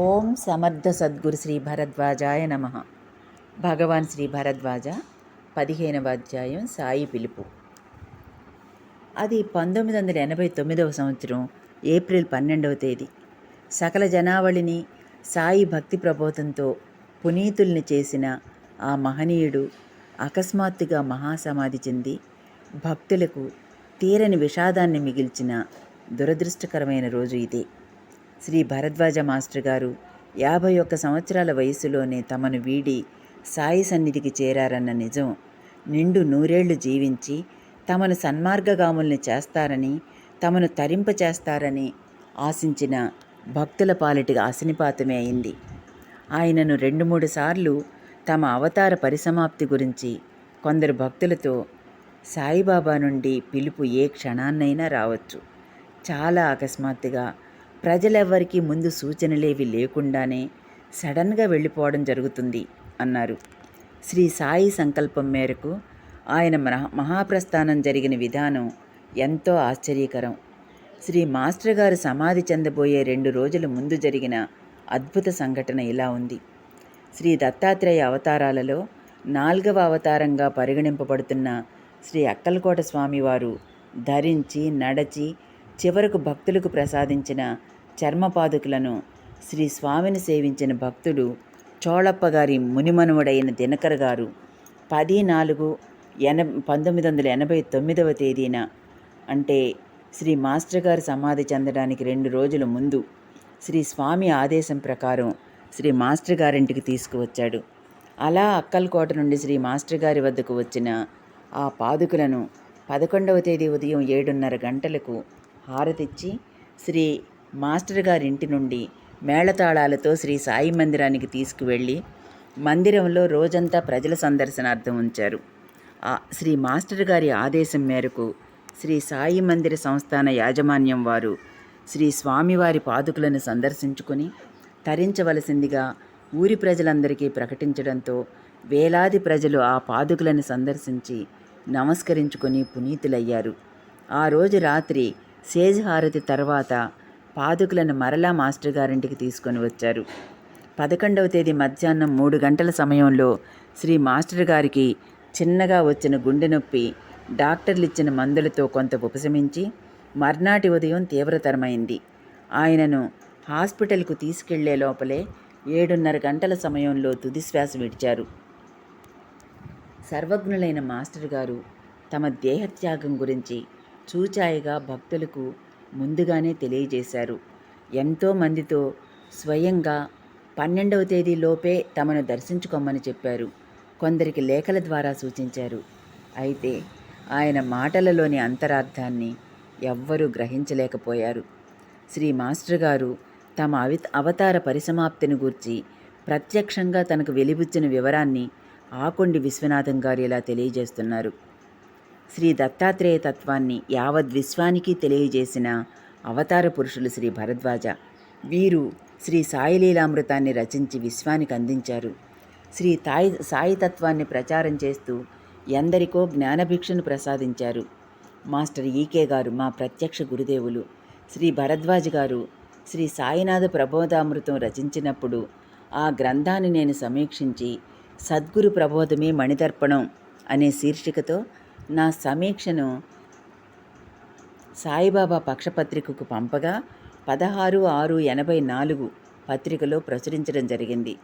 ఓం సమర్థ సద్గురు శ్రీ భరద్వాజాయ నమ. భగవాన్ శ్రీ భరద్వాజ పదిహేనవ అధ్యాయం సాయి పిలుపు. అది పంతొమ్మిది వందల ఎనభై తొమ్మిదవ సంవత్సరం ఏప్రిల్ పన్నెండవ తేదీ. సకల జనావళిని సాయి భక్తి ప్రబోధంతో పునీతుల్ని చేసిన ఆ మహనీయుడు అకస్మాత్తుగా మహాసమాధి చెంది భక్తులకు తీరని విషాదాన్ని మిగిల్చిన దురదృష్టకరమైన రోజు ఇదే. శ్రీ భరద్వాజ మాస్టర్ గారు యాభై ఒక్క సంవత్సరాల వయసులోనే తమను వీడి సాయి సన్నిధికి చేరారన్న నిజం నిండు నూరేళ్ళు జీవించి తమను సన్మార్గగాముల్ని చేస్తారని తమను తరింప చేస్తారని ఆశించిన భక్తుల పాలిటి ఆశనిపాతమే అయింది. ఆయనను రెండు మూడు సార్లు తమ అవతార పరిసమాప్తి గురించి కొందరు భక్తులతో సాయిబాబా నుండి పిలుపు ఏ క్షణాన్నైనా రావచ్చు. చాలా అకస్మాత్తుగా ప్రజలెవ్వరికీ ముందు సూచనలేవి లేకుండానే సడన్గా వెళ్ళిపోవడం జరుగుతుంది అన్నారు. శ్రీ సాయి సంకల్పం మేరకు ఆయన మహా మహాప్రస్థానం జరిగిన విధానం ఎంతో ఆశ్చర్యకరం. శ్రీ మాస్టర్ గారు సమాధి చెందబోయే రెండు రోజుల ముందు జరిగిన అద్భుత సంఘటన ఇలా ఉంది. శ్రీ దత్తాత్రేయ అవతారాలలో నాల్గవ అవతారంగా పరిగణింపబడుతున్న శ్రీ అక్కలకోట స్వామివారు ధరించి నడచి చివరకు భక్తులకు ప్రసాదించిన చర్మపాదుకులను శ్రీ స్వామిని సేవించిన భక్తుడు చోళప్ప గారి మునిమనువుడైన దినకర్ గారు పది నాలుగు ఎన పంతొమ్మిది వందల ఎనభై తొమ్మిదవ తేదీన అంటే శ్రీ మాస్టర్ గారు సమాధి చెందడానికి రెండు రోజుల ముందు శ్రీ స్వామి ఆదేశం ప్రకారం శ్రీ మాస్టర్ గారింటికి తీసుకువచ్చాడు. అలా అక్కల్కోట నుండి శ్రీ మాస్టర్ గారి వద్దకు వచ్చిన ఆ పాదుకులను పదకొండవ తేదీ ఉదయం ఏడున్నర గంటలకు హారతిచ్చి శ్రీ మాస్టర్ గారి ఇంటి నుండి మేళతాళాలతో శ్రీ సాయి మందిరానికి తీసుకువెళ్ళి మందిరంలో రోజంతా ప్రజల సందర్శనార్థం ఉంచారు. శ్రీ మాస్టర్ గారి ఆదేశం మేరకు శ్రీ సాయి మందిర సంస్థాన యాజమాన్యం వారు శ్రీ స్వామివారి పాదుకులను సందర్శించుకొని తరించవలసిందిగా ఊరి ప్రజలందరికీ ప్రకటించడంతో వేలాది ప్రజలు ఆ పాదుకులను సందర్శించి నమస్కరించుకొని పునీతులయ్యారు. ఆ రోజు రాత్రి సేజ్ హారతి తర్వాత పాదుకులను మరలా మాస్టర్ గారింటికి తీసుకొని వచ్చారు. పదకొండవ తేదీ మధ్యాహ్నం మూడు గంటల సమయంలో శ్రీ మాస్టర్ గారికి చిన్నగా వచ్చిన గుండె నొప్పి డాక్టర్లు ఇచ్చిన మందులతో కొంత ఉపశమించి మర్నాటి ఉదయం తీవ్రతరమైంది. ఆయనను హాస్పిటల్కు తీసుకెళ్ళే లోపలే ఏడున్నర గంటల సమయంలో తుదిశ్వాస విడిచారు. సర్వజ్ఞులైన మాస్టర్ గారు తమ దేహత్యాగం గురించి చూచాయిగా భక్తులకు ముందుగానే తెలియజేశారు. ఎంతో మందితో స్వయంగా పన్నెండవ తేదీలోపే తమను దర్శించుకోమని చెప్పారు. కొందరికి లేఖల ద్వారా సూచించారు. అయితే ఆయన మాటలలోని అంతరార్థాన్ని ఎవ్వరూ గ్రహించలేకపోయారు. శ్రీ మాస్టర్ గారు తమ అవి అవతార పరిసమాప్తిని గూర్చి ప్రత్యక్షంగా తనకు వెలిబుచ్చిన వివరాన్ని ఆకొండి విశ్వనాథం గారు ఇలా తెలియజేస్తున్నారు. శ్రీ దత్తాత్రేయ తత్వాన్ని యావద్ విశ్వానికి తెలియజేసిన అవతార పురుషులు శ్రీ భరద్వాజ. వీరు శ్రీ సాయిలీలామృతాన్ని రచించి విశ్వానికి అందించారు. శ్రీ తాయి సాయి తత్వాన్ని ప్రచారం చేస్తూ ఎందరికో జ్ఞానభిక్షను ప్రసాదించారు. మాస్టర్ ఈకే గారు మా ప్రత్యక్ష గురుదేవులు. శ్రీ భరద్వాజ్ గారు శ్రీ సాయినాథ ప్రబోధామృతం రచించినప్పుడు ఆ గ్రంథాన్ని నేను సమీక్షించి సద్గురు ప్రబోధమే మణిదర్పణం అనే శీర్షికతో నా సమీక్షను సాయిబాబా పక్షపత్రికకు పంపగా పదహారు ఆరు ఎనభై నాలుగు పత్రికలో ప్రచురించడం జరిగింది.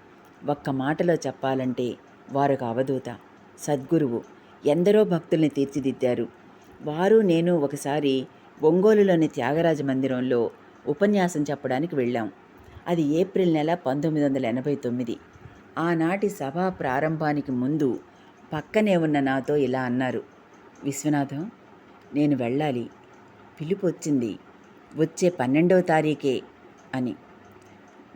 ఒక్క మాటలో చెప్పాలంటే వారొక అవధూత సద్గురువు ఎందరో భక్తుల్ని తీర్చిదిద్దారు. వారు నేను ఒకసారి ఒంగోలులోని త్యాగరాజ మందిరంలో ఉపన్యాసం చెప్పడానికి వెళ్ళాం. అది ఏప్రిల్ నెల పంతొమ్మిది వందల ఎనభై తొమ్మిది. ఆనాటి సభా ప్రారంభానికి ముందు పక్కనే ఉన్న నాతో ఇలా అన్నారు. విశ్వనాథం నేను వెళ్ళాలి. పిలుపు వచ్చింది. వచ్చే పన్నెండవ తారీఖే అని.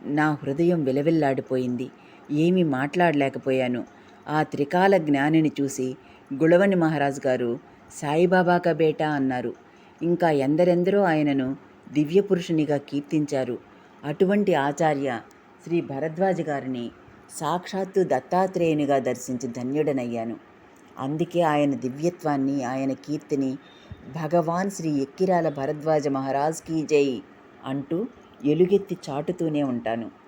నా హృదయం విలవిల్లాడిపోయింది. ఏమీ మాట్లాడలేకపోయాను. ఆ త్రికాల జ్ఞానిని చూసి గుళవని మహారాజ్ గారు సాయిబాబాక బేటా అన్నారు. ఇంకా ఎందరెందరో ఆయనను దివ్య పురుషునిగా కీర్తించారు. అటువంటి ఆచార్య శ్రీ భరద్వాజ గారిని సాక్షాత్తు దత్తాత్రేయునిగా దర్శించి ధన్యుడనయ్యాను. అందుకే ఆయన దివ్యత్వాన్ని ఆయన కీర్తిని భగవాన్ శ్రీ ఎక్కిరాల భరద్వాజ మహారాజ్ కీ జై అంటూ ఎలుగెత్తి చాటుతూనే ఉంటాను.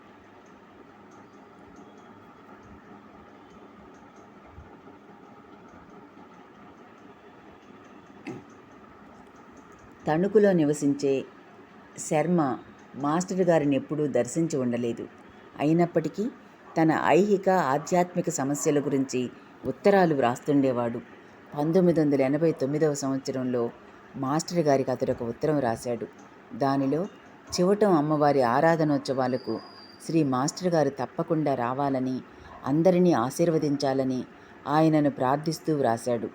తణుకులో నివసించే శర్మ మాస్టర్ గారిని ఎప్పుడూ దర్శించి ఉండలేదు. అయినప్పటికీ తన ఐహిక ఆధ్యాత్మిక సమస్యల గురించి ఉత్తరాలు వ్రాస్తుండేవాడు. పంతొమ్మిది వందల ఎనభై తొమ్మిదవ సంవత్సరంలో మాస్టర్ గారికి అతడు ఒక ఉత్తరం రాశాడు దానిలో చివటం అమ్మవారి ఆరాధనోత్సవాలకు శ్రీ మాస్టర్ గారు తప్పకుండా రావాలని అందరినీ ఆశీర్వదించాలని ఆయనను ప్రార్థిస్తూ వ్రాశాడు.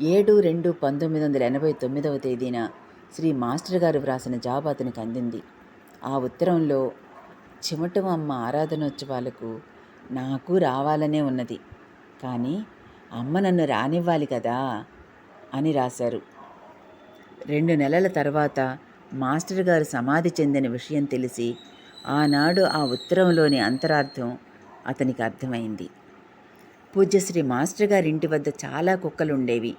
ఏడు రెండు పంతొమ్మిది వందల ఎనభై తొమ్మిదవ తేదీన శ్రీ మాస్టర్ గారు వ్రాసిన జాబ్ అతనికి అందింది. ఆ ఉత్తరంలో చిమటం అమ్మ ఆరాధనోత్సవాలకు నాకు రావాలనే ఉన్నది. కానీ అమ్మ నన్ను రానివ్వాలి కదా అని రాశారు. రెండు నెలల తర్వాత మాస్టర్ గారు సమాధి చెందిన విషయం తెలిసి ఆనాడు ఆ ఉత్తరంలోని అంతరార్థం అతనికి అర్థమైంది. పూజ్యశ్రీ మాస్టర్ గారి ఇంటి వద్ద చాలా కుక్కలు ఉండేవి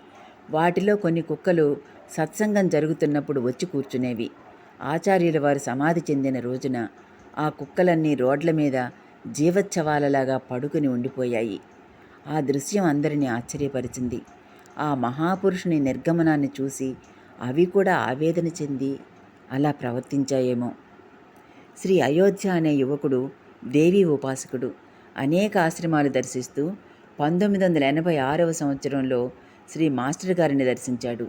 వాటిలో కొన్ని కుక్కలు సత్సంగం జరుగుతున్నప్పుడు వచ్చి కూర్చునేవి. ఆచార్యుల వారు సమాధి చెందిన రోజున ఆ కుక్కలన్నీ రోడ్ల మీద జీవోత్సవాలలాగా పడుకుని ఉండిపోయాయి. ఆ దృశ్యం అందరినీ ఆశ్చర్యపరిచింది. ఆ మహాపురుషుని నిర్గమనాన్ని చూసి అవి కూడా ఆవేదన చెంది అలా ప్రవర్తించాయేమో. శ్రీ అయోధ్య అనే యువకుడు దేవీ ఉపాసకుడు అనేక ఆశ్రమాలు దర్శిస్తూ పంతొమ్మిది వందల ఎనభై ఆరవ సంవత్సరంలో శ్రీ మాస్టర్ గారిని దర్శించాడు.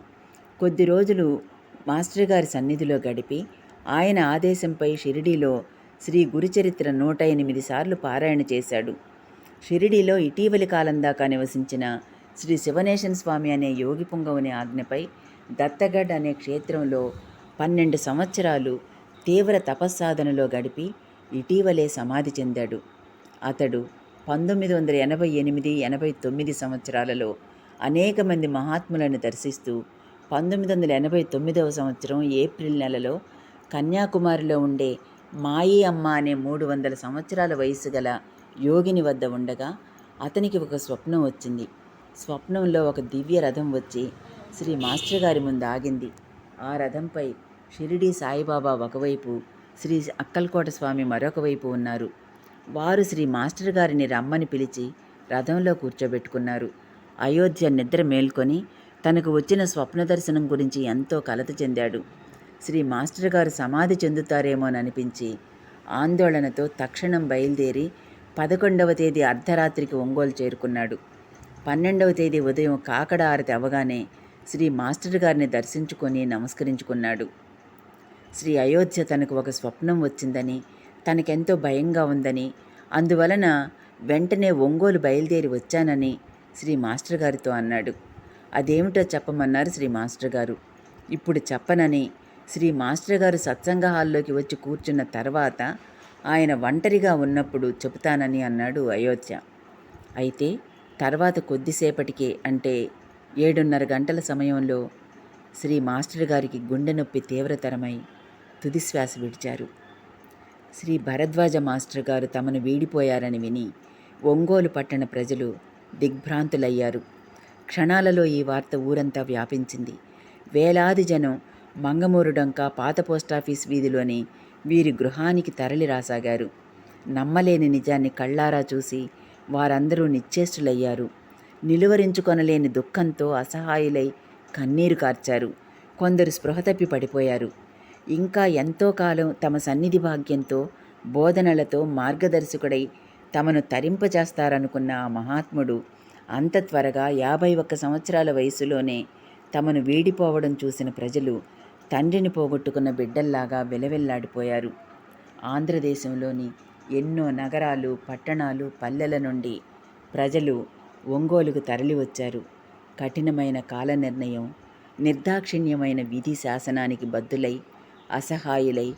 కొద్ది రోజులు మాస్టర్ గారి సన్నిధిలో గడిపి ఆయన ఆదేశంపై షిరిడీలో శ్రీ గురుచరిత్ర నూట ఎనిమిది సార్లు పారాయణ చేశాడు. షిరిడీలో ఇటీవలి కాలం దాకా నివసించిన శ్రీ శివనేశన్ స్వామి అనే యోగి పుంగవుని ఆజ్ఞపై దత్తగఢ్ అనే క్షేత్రంలో పన్నెండు సంవత్సరాలు తీవ్ర తపస్సాధనలో గడిపి ఇటీవలే సమాధి చెందాడు. అతడు పంతొమ్మిది వందల ఎనభై ఎనిమిది ఎనభై తొమ్మిది సంవత్సరాలలో అనేక మంది మహాత్ములను దర్శిస్తూ పంతొమ్మిది వందల ఎనభై తొమ్మిదవ సంవత్సరం ఏప్రిల్ నెలలో కన్యాకుమారిలో ఉండే మాయి అమ్మ అనే మూడు వందల సంవత్సరాల వయసు గల యోగిని వద్ద ఉండగా అతనికి ఒక స్వప్నం వచ్చింది. స్వప్నంలో ఒక దివ్య రథం వచ్చి శ్రీ మాస్టర్ గారి ముందు ఆగింది. ఆ రథంపై షిరిడి సాయిబాబా ఒకవైపు శ్రీ అక్కల్కోట స్వామి మరొక వైపు ఉన్నారు. వారు శ్రీ మాస్టర్ గారిని రమ్మని పిలిచి రథంలో కూర్చోబెట్టుకున్నారు. అయోధ్య నిద్ర మేల్కొని తనకు వచ్చిన స్వప్న దర్శనం గురించి ఎంతో కలత చెందాడు. శ్రీ మాస్టర్ గారు సమాధి చెందుతారేమోననిపించి ఆందోళనతో తక్షణం బయలుదేరి పదకొండవ తేదీ అర్ధరాత్రికి ఒంగోలు చేరుకున్నాడు. పన్నెండవ తేదీ ఉదయం కాకడ ఆరతి అవగానే శ్రీ మాస్టర్ గారిని దర్శించుకొని నమస్కరించుకున్నాడు. శ్రీ అయోధ్య తనకు ఒక స్వప్నం వచ్చిందని తనకెంతో భయంగా ఉందని అందువలన వెంటనే ఒంగోలు బయలుదేరి వచ్చానని శ్రీ మాస్టర్ గారితో అన్నాడు. అదేమిటో చెప్పమన్నారు శ్రీ మాస్టర్ గారు. ఇప్పుడు చెప్పనని శ్రీ మాస్టర్ గారు సత్సంగ హాల్లోకి వచ్చి కూర్చున్న తర్వాత ఆయన ఒంటరిగా ఉన్నప్పుడు చెబుతానని అన్నాడు అయోధ్య. అయితే తర్వాత కొద్దిసేపటికే అంటే ఏడున్నర గంటల సమయంలో శ్రీ మాస్టర్ గారికి గుండె నొప్పి తీవ్రతరమై తుదిశ్వాస విడిచారు. శ్రీ భరద్వాజ మాస్టర్ గారు తమను వీడిపోయారని విని ఒంగోలు పట్టణ ప్రజలు దిగ్భ్రాంతులయ్యారు. క్షణాలలో ఈ వార్త ఊరంతా వ్యాపించింది. వేలాది జనం మంగమూరుడంక పాత పోస్టాఫీస్ వీధిలోని వీరి గృహానికి తరలి రాసాగారు. నమ్మలేని నిజాన్ని కళ్ళారా చూసి వారందరూ నిశ్చేష్టులయ్యారు. నిలువరించుకొనలేని దుఃఖంతో అసహాయులై కన్నీరు కార్చారు. కొందరు స్పృహ తప్పి పడిపోయారు. ఇంకా ఎంతో కాలం తమ సన్నిధి భాగ్యంతో బోధనలతో మార్గదర్శకుడై తమను తరింపజేస్తారనుకున్న ఆ మహాత్ముడు అంత త్వరగా యాభై ఒక్క సంవత్సరాల వయసులోనే తమను వీడిపోవడం చూసిన ప్రజలు తండ్రిని పోగొట్టుకున్న బిడ్డల్లాగా వెలవెల్లాడిపోయారు. ఆంధ్రదేశంలోని ఎన్నో నగరాలు పట్టణాలు పల్లెల నుండి ప్రజలు ఒంగోలుకు తరలివచ్చారు. కఠినమైన కాల నిర్ణయం నిర్దాక్షిణ్యమైన విధి శాసనానికి బద్దులై అసహాయులై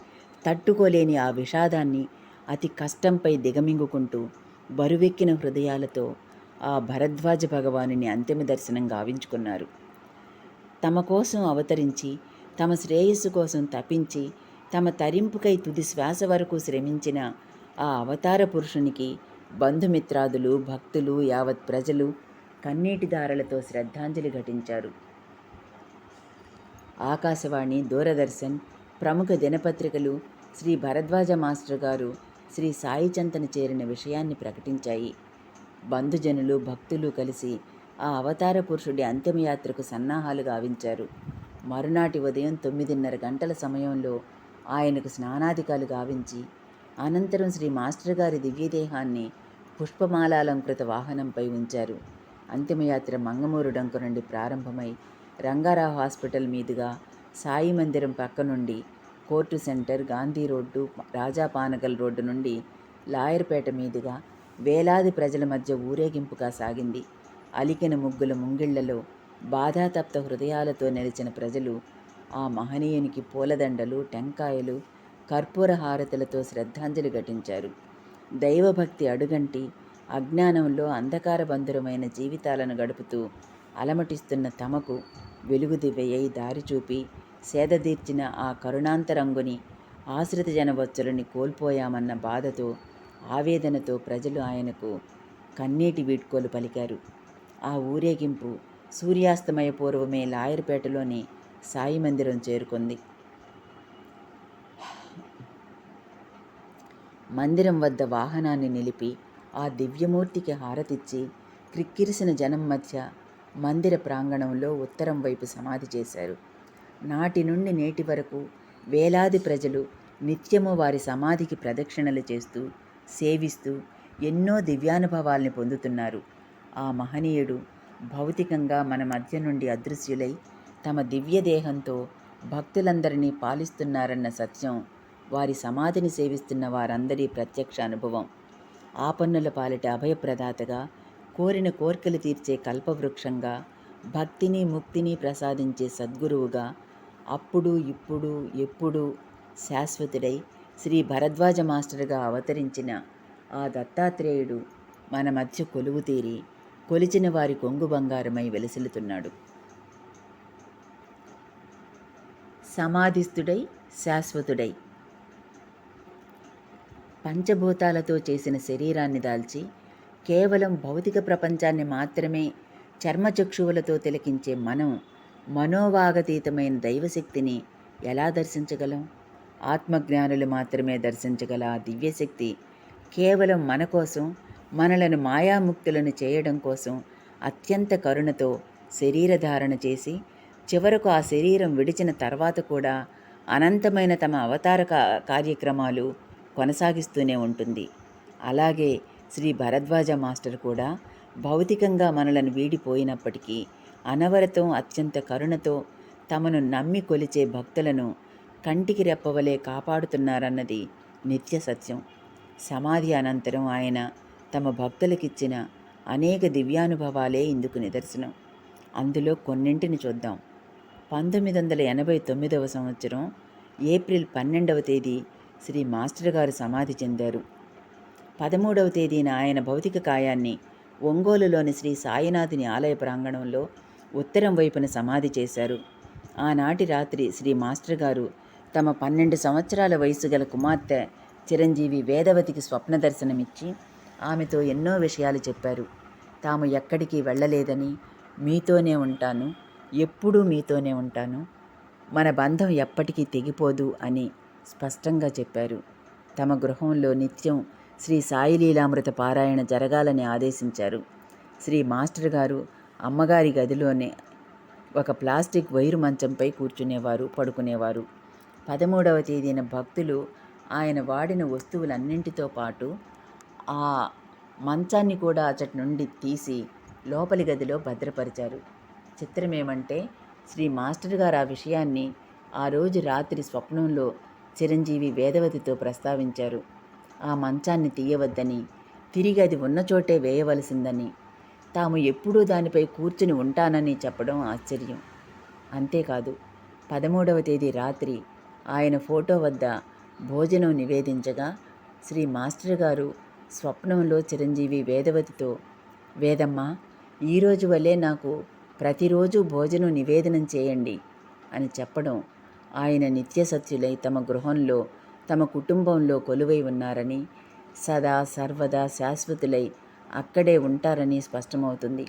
తట్టుకోలేని ఆ విషాదాన్ని అతి కష్టంపై దిగమింగుకుంటూ బరువెక్కిన హృదయాలతో ఆ భరద్వాజ భగవానుని అంతిమ దర్శనం గావించుకున్నారు. తమ కోసం అవతరించి తమ శ్రేయస్సు కోసం తపించి తమ తరింపుకై తుది శ్వాస వరకు శ్రమించిన ఆ అవతార పురుషునికి బంధుమిత్రాదులు భక్తులు యావత్ ప్రజలు కన్నీటి దారలతో శ్రద్ధాంజలి ఘటించారు. ఆకాశవాణి దూరదర్శన్ ప్రముఖ దినపత్రికలు శ్రీ భరద్వాజ మాస్టర్ గారు శ్రీ సాయి చంతన చేరిన విషయాన్ని ప్రకటించాయి. బంధుజనులు భక్తులు కలిసి ఆ అవతార పురుషుడి అంతిమయాత్రకు సన్నాహాలు గావించారు. మరునాటి ఉదయం తొమ్మిదిన్నర గంటల సమయంలో ఆయనకు స్నానాధికాలు గావించి అనంతరం శ్రీ మాస్టర్ గారి దివ్యదేహాన్ని పుష్పమాలాలంకృత వాహనంపై ఉంచారు. అంతిమయాత్ర మంగమూరు డంకు నుండి ప్రారంభమై రంగారావు హాస్పిటల్ మీదుగా సాయి మందిరం పక్క నుండి court centre Gandhi road Raja Panagal road నుండి లాయర్పేట మీదుగా వేలాది ప్రజల మధ్య ఊరేగింపుగా సాగింది. అలికిన ముగ్గుల ముంగిళ్ళలో బాధాతప్త హృదయాలతో నిలిచిన ప్రజలు ఆ మహనీయునికి పూలదండలు టెంకాయలు కర్పూర హారతులతో శ్రద్ధాంజలి ఘటించారు. దైవభక్తి అడుగంటి అజ్ఞానంలో అంధకార బంధురమైన జీవితాలను గడుపుతూ అలమటిస్తున్న తమకు వెలుగు దారి చూపి సేదదీర్చిన ఆ కరుణాంతరంగుని ఆశ్రిత జనవత్సలుని కోల్పోయామన్న బాధతో ఆవేదనతో ప్రజలు ఆయనకు కన్నీటి వీడ్కోలు పలికారు. ఆ ఊరేగింపు సూర్యాస్తమయ పూర్వమే లాయర్పేటలోని సాయి మందిరం చేరుకుంది. మందిరం వద్ద వాహనాన్ని నిలిపి ఆ దివ్యమూర్తికి హారతిచ్చి క్రిక్కిరిసిన జనం మధ్య మందిర ప్రాంగణంలో ఉత్తరం వైపు సమాధి చేశారు. నాటి నుండి నేటి వరకు వేలాది ప్రజలు నిత్యము వారి సమాధికి ప్రదక్షిణలు చేస్తూ సేవిస్తూ ఎన్నో దివ్యానుభవాల్ని పొందుతున్నారు. ఆ మహనీయుడు భౌతికంగా మన మధ్య నుండి అదృశ్యులై తమ దివ్య దేహంతో భక్తులందరినీ పాలిస్తున్నారన్న సత్యం వారి సమాధిని సేవిస్తున్న వారందరి ప్రత్యక్ష అనుభవం. ఆపన్నుల పాలిట అభయప్రదాతగా కోరిన కోర్కెలు తీర్చే కల్పవృక్షంగా భక్తిని ముక్తిని ప్రసాదించే సద్గురువుగా అప్పుడు ఇప్పుడు ఎప్పుడు శాశ్వతుడై శ్రీ భరద్వాజ మాస్టర్గా అవతరించిన ఆ దత్తాత్రేయుడు మన మధ్య కొలువు తీరి కొలిచిన వారి కొంగు బంగారమై వెలసిల్లుతున్నాడు. సమాధిస్థుడై శాశ్వతుడై. పంచభూతాలతో చేసిన శరీరాన్ని దాల్చి కేవలం భౌతిక ప్రపంచాన్ని మాత్రమే చర్మచక్షువులతో తిలకించే మనం మనోవాగతీతమైన దైవశక్తిని ఎలా దర్శించగలం? ఆత్మజ్ఞానులు మాత్రమే దర్శించగల ఆ దివ్యశక్తి కేవలం మన కోసం మనలను మాయాముక్తులను చేయడం కోసం అత్యంత కరుణతో శరీరధారణ చేసి చివరకు ఆ శరీరం విడిచిన తర్వాత కూడా అనంతమైన తమ అవతార కార్యక్రమాలు కొనసాగిస్తూనే ఉంటుంది. అలాగే శ్రీ భరద్వాజ మాస్టర్ కూడా భౌతికంగా మనలను వీడిపోయినప్పటికీ అనవరతం అత్యంత కరుణతో తమను నమ్మి కొలిచే భక్తులను కంటికి రెప్పవలే కాపాడుతున్నారన్నది నిత్య సత్యం. సమాధి అనంతరం ఆయన తమ భక్తులకిచ్చిన అనేక దివ్యానుభవాలే ఇందుకు నిదర్శనం. అందులో కొన్నింటిని చూద్దాం. పంతొమ్మిది వందల ఎనభై తొమ్మిదవ సంవత్సరం ఏప్రిల్ పన్నెండవ తేదీ శ్రీ మాస్టర్ గారు సమాధి చెందారు. పదమూడవ తేదీన ఆయన భౌతిక కాయాన్ని ఒంగోలులోని శ్రీ సాయినాథుని ఆలయ ప్రాంగణంలో ఉత్తరం వైపున సమాధి చేశారు. ఆనాటి రాత్రి శ్రీ మాస్టర్ గారు తమ పన్నెండు సంవత్సరాల వయసు గల కుమార్తె చిరంజీవి వేదవతికి స్వప్న దర్శనమిచ్చి ఆమెతో ఎన్నో విషయాలు చెప్పారు. తాము ఎక్కడికి వెళ్ళలేదని మీతోనే ఉంటాను ఎప్పుడూ మీతోనే ఉంటాను. మన బంధం ఎప్పటికీ తెగిపోదు అని స్పష్టంగా చెప్పారు. తమ గృహంలో నిత్యం శ్రీ సాయిలీలామృత పారాయణ జరగాలని ఆదేశించారు. శ్రీ మాస్టర్ గారు అమ్మగారి గదిలోనే ఒక ప్లాస్టిక్ వైరు మంచంపై కూర్చునేవారు పడుకునేవారు. పదమూడవ తేదీన భక్తులు ఆయన వాడిన వస్తువులన్నింటితో పాటు ఆ మంచాన్ని కూడా అచటి నుండి తీసి లోపలి గదిలో భద్రపరిచారు. చిత్రం ఏమంటే శ్రీ మాస్టర్ గారు ఆ విషయాన్ని ఆ రోజు రాత్రి స్వప్నంలో చిరంజీవి వేదవతితో ప్రస్తావించారు. ఆ మంచాన్ని తీయవద్దని తిరిగి అది ఉన్న చోటే వేయవలసిందని తాము ఎప్పుడూ దానిపై కూర్చుని ఉంటానని చెప్పడం ఆశ్చర్యం. అంతేకాదు పదమూడవ తేదీ రాత్రి ఆయన ఫోటో వద్ద భోజనం నివేదించగా శ్రీ మాస్టర్ గారు స్వప్నంలో చిరంజీవి వేదవతితో వేదమ్మ ఈరోజు వల్లే నాకు ప్రతిరోజు భోజనం నివేదనం చేయండి అని చెప్పడం ఆయన నిత్య సత్యులై తమ గృహంలో తమ కుటుంబంలో కొలువై ఉన్నారని సదా సర్వదా శాశ్వతులై అక్కడే ఉంటారని స్పష్టమవుతుంది.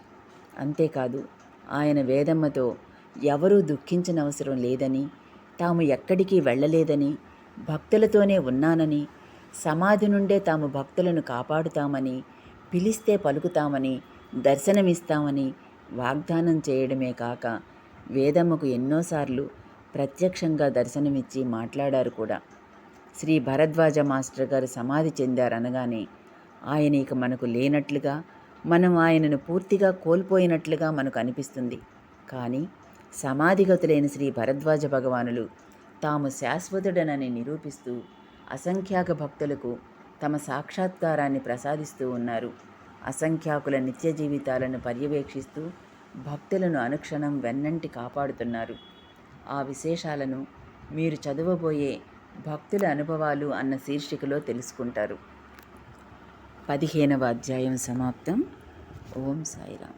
అంతేకాదు ఆయన వేదమ్మతో ఎవరూ దుఃఖించనవసరం లేదని తాము ఎక్కడికి వెళ్ళలేదని భక్తులతోనే ఉన్నానని సమాధి నుండే తాము భక్తులను కాపాడుతామని పిలిస్తే పలుకుతామని దర్శనమిస్తామని వాగ్దానం చేయడమే కాక వేదమ్మకు ఎన్నోసార్లు ప్రత్యక్షంగా దర్శనమిచ్చి మాట్లాడారు కూడా. శ్రీ భరద్వాజ మాస్టర్ గారు సమాధి చెందారనగానే ఆయన ఇక మనకు లేనట్లుగా మనం ఆయనను పూర్తిగా కోల్పోయినట్లుగా మనకు అనిపిస్తుంది. కానీ సమాధిగతులైన శ్రీ భరద్వాజ భగవానులు తాము శాశ్వతుడనని నిరూపిస్తూ అసంఖ్యాక భక్తులకు తమ సాక్షాత్కారాన్ని ప్రసాదిస్తూ ఉన్నారు. అసంఖ్యాకుల నిత్య జీవితాలను పర్యవేక్షిస్తూ భక్తులను అనుక్షణం వెన్నంటి కాపాడుతున్నారు. ఆ విశేషాలను మీరు చదవబోయే భక్తుల అనుభవాలు అన్న శీర్షికలో తెలుసుకుంటారు. పదిహేనవ అధ్యాయం సమాప్తం. ఓం సాయిరామ్.